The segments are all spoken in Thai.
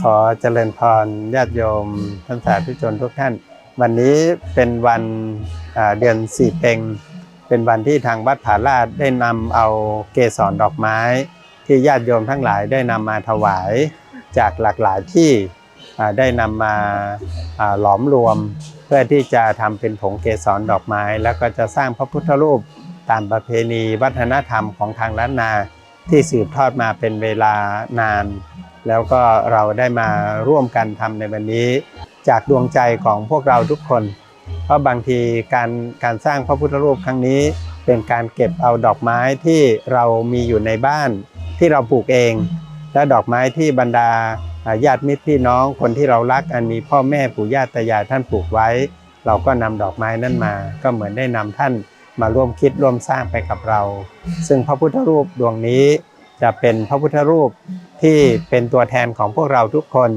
ขอเจริญพรญาติโยมท่านสาธุชนทุกท่าน วันนี้เป็นวันเดือนสี่เพ็งเป็นวันที่ทางวัดผาลาดได้นำเอาเกสรดอกไม้ ที่ญาติโยมทั้งหลายได้นำมาถวายจากหลากหลายที่ได้นำมาหลอมรวม เพื่อที่จะทำเป็นผงเกสรดอกไม้ แล้วก็จะสร้างพระพุทธรูป ตามประเพณีวัฒนธรรมของทางล้านนาที่สืบทอดมาเป็นเวลานาน แล้วก็เราได้มาร่วมกันทำในวันนี้ จากดวงใจของพวกเราทุกคน เพราะบางทีการการสร้างพระพุทธรูปครั้งนี้ เป็นการเก็บเอาดอกไม้ที่เรามีอยู่ในบ้าน ที่เราปลูกเอง และดอกไม้ที่บรรดาญาติมิตรพี่น้องคนที่เรารักอันมีพ่อแม่ปู่ย่าตายายท่านปลูกไว้ เราก็นำดอกไม้นั้นมา ก็เหมือนได้นำท่าน มาร่วมคิดร่วมสร้างไปกับเรา ซึ่งพระพุทธรูปดวงนี้จะเป็นพระพุทธรูปที่เป็นตัวแทนของพวกเราทุกคน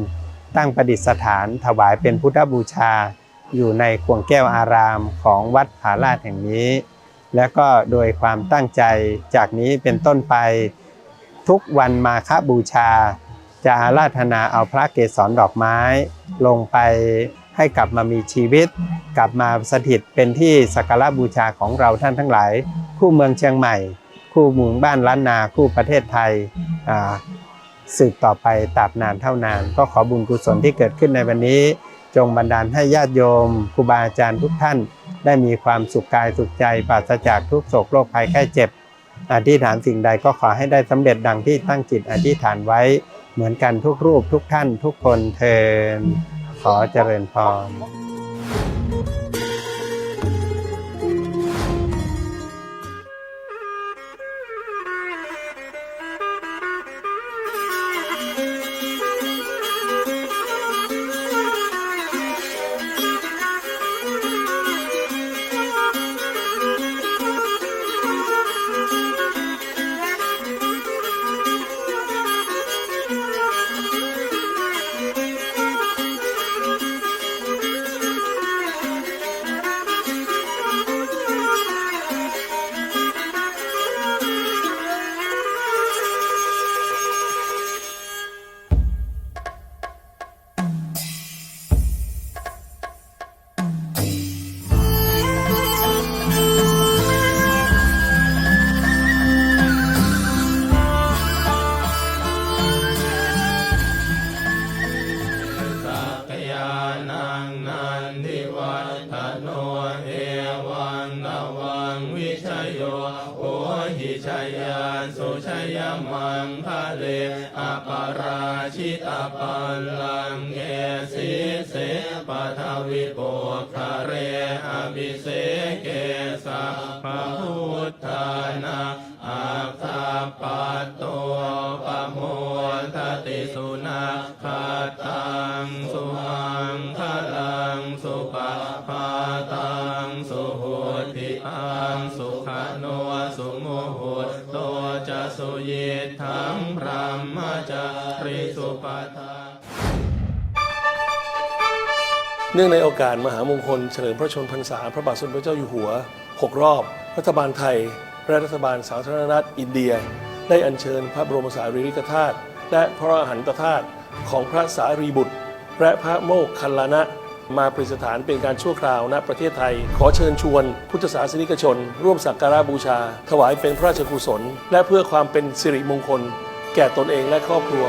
ตั้งประดิษฐานถวายเป็นพุทธบูชา อยู่ในขวงแก้วอารามของวัดผาลาดแห่งนี้ และก็โดยความตั้งใจจากนี้เป็นต้นไป ทุกวันมาฆบูชา จะอาราธนาเอาพระเกศรดอกไม้ลงไป ให้กลับมามีชีวิต กลับมาสถิตเป็นที่สักการะบูชาของเราท่านทั้งหลาย คู่เมืองเชียงใหม่ คู่หมู่บ้านล้านนาคู่ประเทศไทยสืบต่อไปตราบนานเท่านาน ก็ขอบุญกุศลที่เกิดขึ้นในวันนี้ จงบันดาลให้ญาติโยมครูบาอาจารย์ทุกท่าน ได้มีความสุขกายสุขใจปราศจากทุกโศกโรคภัยแค่เจ็บอธิษฐานสิ่งใดก็ขอให้ได้สำเร็จดังที่ตั้งจิตอธิษฐานไว้เหมือนกันทุกรูปทุกท่านทุกคนเทิน ขอเจริญพร โอหิชยานสุชยมังพะเลอปาราชิตาปัลลังเอสิเสปะทวิโปคาเรอภิเสเกสะพะพุทธานาอาคาปัตโตปะโมทติสุนาคาตังสุหังคลังสุปะปาตังสุโหติอังสุขโนสุโมโหโต สุยิทังพรหมจาริสุปทาเนื่องในโอกาสมหามงคลเฉลิมพระชนพรรษาพระบาทสมเด็จพระเจ้าอยู่หัว 6 รอบ รัฐบาลไทย และรัฐบาลสาธารณรัฐอินเดีย ได้อัญเชิญพระบรมสารีริกธาตุและพระอรหันตธาตุของพระสารีบุตร และพระโมคคัลลานะ มาประดิษฐานเป็นการชั่วคราวณประเทศไทย ขอเชิญชวน พุทธศาสนิกชน ร่วมสักการะบูชา ถวายเป็นพระราชกุศล และเพื่อความเป็นสิริมงคล แก่ตนเองและครอบครัว